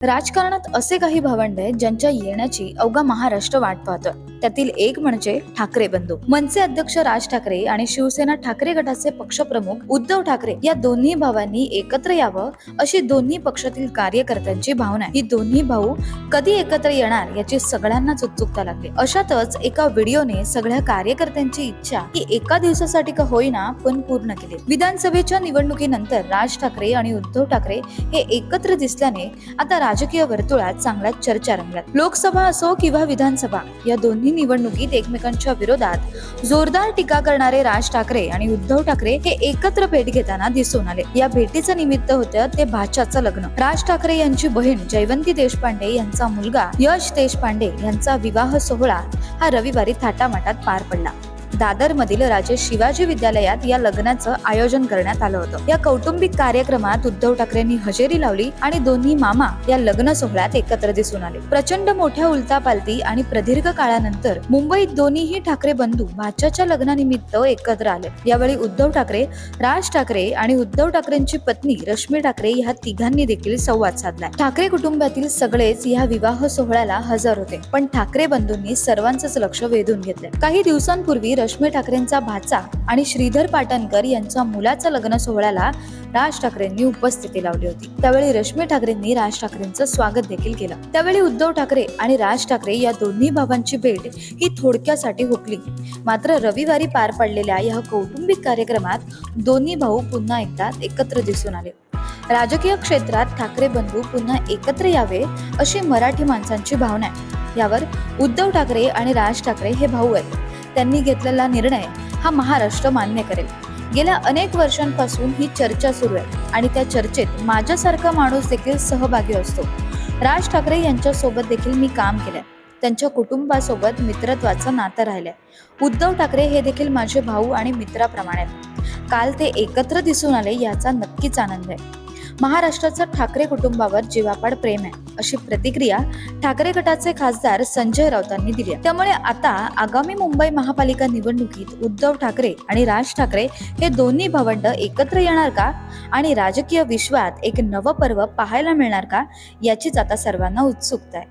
राजकारणात असे काही भावंड आहेत ज्यांच्या येण्याची अवघा महाराष्ट्र वाट पाहतोय. त्यातील एक म्हणजे ठाकरे बंधू. मनसे अध्यक्ष राज ठाकरे आणि शिवसेना ठाकरे गटाचे पक्षप्रमुख उद्धव ठाकरे या दोन्ही भावांनी एकत्र यावं अशी दोन्ही पक्षातील कार्यकर्त्यांची भावना आहे. ही दोन्ही भाऊ कधी एकत्र येणार याची सगळ्यांनाच उत्सुकता लागली अशातच एका व्हिडिओने सगळ्या कार्यकर्त्यांची इच्छा ही एका दिवसासाठी का होईना पण पूर्ण केली. विधानसभेच्या निवडणुकीनंतर राज ठाकरे आणि उद्धव ठाकरे हे एकत्र दिसल्याने आता राजकीय वर्तुळात चांगल्या चर्चा रंगल्यात लोकसभा असो किंवा विधानसभा या दोन्ही निवडणुकीत एकमेकांच्या विरोधात जोरदार टीका करणारे राज ठाकरे आणि उद्धव ठाकरे हे एकत्र भेट घेताना दिसून आले. या भेटीचं निमित्त होतं ते भाच्याचं लग्न. राज ठाकरे यांची बहीण जयवंती देशपांडे यांचा मुलगा यश देशपांडे यांचा विवाह सोहळा हा रविवारी थाटामाटात पार पडला. दादरमधील राजे शिवाजी विद्यालयात या लग्नाचं आयोजन करण्यात आलं होतं. या कौटुंबिक कार्यक्रमात उद्धव ठाकरेंनी हजेरी लावली आणि दोन्ही मामा या लग्न सोहळ्यात एकत्र दिसून आले. प्रचंड मोठ्या उलतापालती आणि प्रदीर्घ काळानंतर मुंबईत दोन्हीही ठाकरे बंधू भाच्याच्या लग्नानिमित्त एकत्र आले. यावेळी उद्धव ठाकरे राज ठाकरे आणि उद्धव ठाकरेंची पत्नी रश्मी ठाकरे ह्या तिघांनी देखील संवाद साधला ठाकरे कुटुंबातील सगळेच या विवाह सोहळ्याला हजर होते पण ठाकरे बंधूंनी सर्वांचंच लक्ष वेधून घेतलं काही दिवसांपूर्वी रश्मी ठाकरेंचा भाचा आणि श्रीधर पाटणकर यांच्या मुलाच्या लग्न सोहळ्याला राज ठाकरेंनी उपस्थिती लावली होती. त्यावेळी रश्मी ठाकरेंनी राज ठाकरेंचं स्वागत देखील केलं. त्यावेळी उद्धव ठाकरे आणि राज ठाकरे या दोन्ही भावांची भेट ही थोडक्यासाठी हुकली. मात्र रविवारी पार पडलेल्या या कौटुंबिक कार्यक्रमात दोन्ही भाऊ पुन्हा एकदा एकत्र दिसून आले. राजकीय क्षेत्रात ठाकरे बंधू पुन्हा एकत्र यावे अशी मराठी माणसांची भावना आहे. यावर उद्धव ठाकरे आणि राज ठाकरे हे भाऊ आहेत. त्यांनी घेतलेला निर्णय हा महाराष्ट्र मान्य करेल. गेल्या अनेक वर्षांपासून ही चर्चा सुरू आहे आणि त्या चर्चेत माझ्यासारखा माणूस देखील सहभागी असतो. राज ठाकरे यांच्यासोबत देखील मी काम केलंय. त्यांच्या कुटुंबासोबत मित्रत्वाचं नातं राहिलंय. उद्धव ठाकरे हे देखील माझे भाऊ आणि मित्राप्रमाणे आहेत. काल ते एकत्र दिसून आले याचा नक्कीच आनंद आहे. महाराष्ट्राचं ठाकरे कुटुंबावर जीवापाड प्रेम आहे अशी प्रतिक्रिया ठाकरे गटाचे खासदार संजय राऊतांनी दिली आहे. त्यामुळे आता आगामी मुंबई महापालिका निवडणुकीत उद्धव ठाकरे आणि राज ठाकरे हे दोन्ही भावंड एकत्र येणार का? आणि राजकीय विश्वात एक नवं पर्व पाहायला मिळणार का? याचीच आता सर्वांना उत्सुकता आहे.